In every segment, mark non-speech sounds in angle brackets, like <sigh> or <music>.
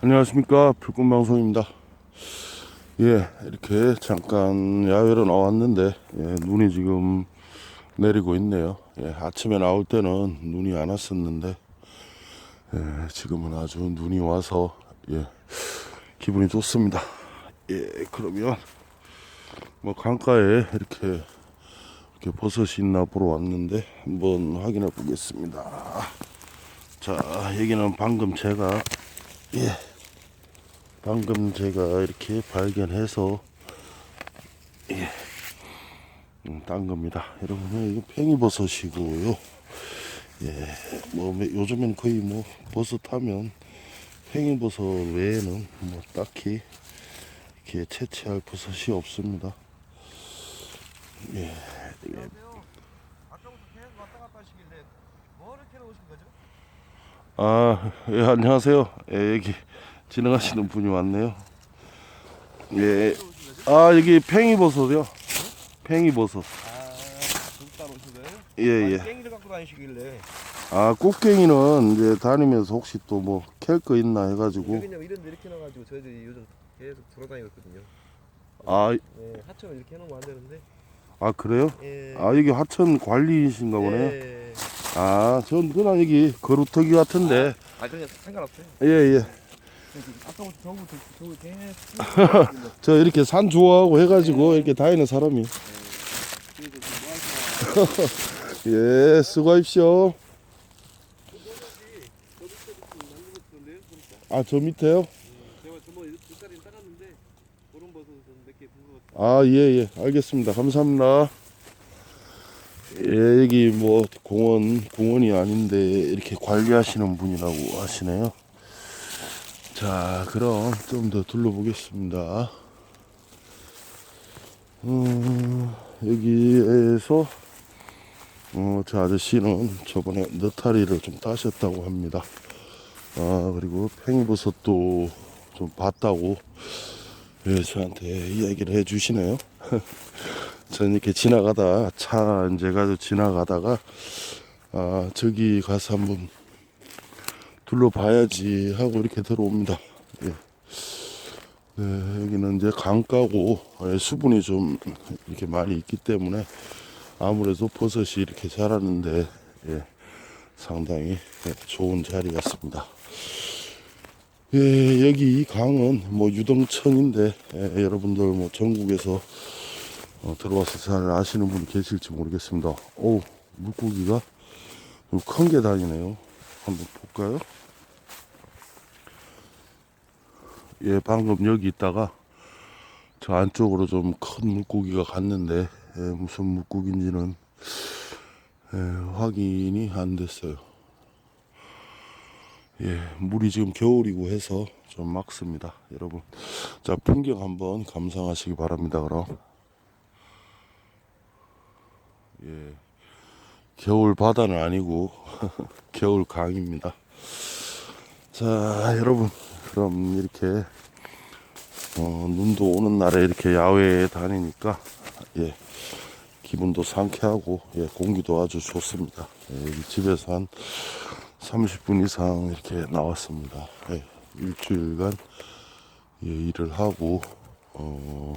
안녕하십니까. 불꽃방송입니다. 예 이렇게 잠깐 야외로 나왔는데 예, 눈이 지금 내리고 있네요. 예, 아침에 나올 때는 눈이 안 왔었는데 예, 지금은 아주 눈이 와서 예, 기분이 좋습니다. 예 그러면 뭐 강가에 이렇게 이렇게 버섯이 있나 보러 왔는데 한번 확인해 보겠습니다. 자 여기는 방금 제가 예. 방금 제가 이렇게 발견해서 예. 음, 딴 겁니다. 여러분 이거 팽이버섯이고요. 예. 뭐 매- 요즘엔 거의 뭐 버섯 하면 팽이버섯 외에는 뭐 딱히 이렇게 채취할 버섯이 없습니다. 예. 거죠? 아, 예, 안녕하세요. 예, 여기 지나가시는 분이 왔네요. 예. 아, 여기 팽이버섯이요. 팽이버섯. 아? 예, 예. 깽이를 갖고 다니시길래 아, 꽃갱이는 이제 다니면서 혹시 또 뭐 캘 거 있나 해가지고. 여기냐면 이런 데 이렇게 놔가지고 저희들이 요즘 계속 돌아다니고 있거든요. 아, 예, 하청 이렇게 해놓으면 안 되는데. 아, 그래요? 예. 아, 여기 하천 관리이신가 보네. 예. 아, 전 그냥 여기 거루터기 같은데. 아, 그냥 상관없어요. 예, 예. 저 이렇게 산 좋아하고 해가지고 이렇게 다니는 사람이. <laughs> 예, 수고하십시오. 아, 저 밑에요? 아, 예, 예. 알겠습니다. 감사합니다. 예, 여기 뭐 공원, 공원이 아닌데 이렇게 관리하시는 분이라고 하시네요. 자, 그럼 좀 더 둘러보겠습니다. 음, 여기에서 어, 저 아저씨는 저번에 느타리를 좀 따셨다고 합니다. 아, 그리고 팽이버섯도 좀 봤다고 예, 저한테 이야기를 해 주시네요. 저는 <laughs> 이렇게 지나가다 차 이제 가지고 지나가다가 아 저기 가서 한번 둘러봐야지 하고 이렇게 들어옵니다. 예. 네, 여기는 이제 강가고 예, 수분이 좀 이렇게 많이 있기 때문에 아무래도 버섯이 이렇게 자라는데 예, 상당히 예, 좋은 자리 같습니다. 예, 여기 이 강은 뭐 유동천인데 예, 여러분들 뭐 전국에서 어, 들어와서 잘 아시는 분이 계실지 모르겠습니다. 오, 물고기가 큰 게 다니네요. 한번 볼까요? 예, 방금 여기 있다가 저 안쪽으로 좀 큰 물고기가 갔는데 예, 무슨 물고기인지는 예, 확인이 안 됐어요. 예, 물이 지금 겨울이고 해서 좀 막습니다, 여러분. 자, 풍경 한번 감상하시기 바랍니다, 그럼. 예, 겨울 바다는 아니고 <laughs> 겨울 강입니다. 자, 여러분, 그럼 이렇게 어, 눈도 오는 날에 이렇게 야외에 다니니까 예, 기분도 상쾌하고 예, 공기도 아주 좋습니다. 예, 집에서 한 30분 이상 이렇게 나왔습니다. 예, 일주일간 예, 일을 하고 어,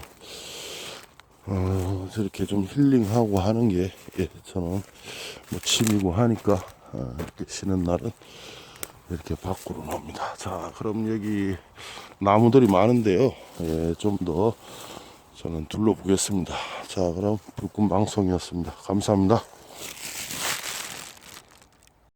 어, 저렇게 좀 힐링하고 하는 게 예, 저는 뭐 취미고 하니까 어, 이렇게 쉬는 날은 이렇게 밖으로 나옵니다. 자, 그럼 여기 나무들이 많은데요. 예, 좀 더 저는 둘러보겠습니다. 자, 그럼 불꽃 방송이었습니다. 감사합니다.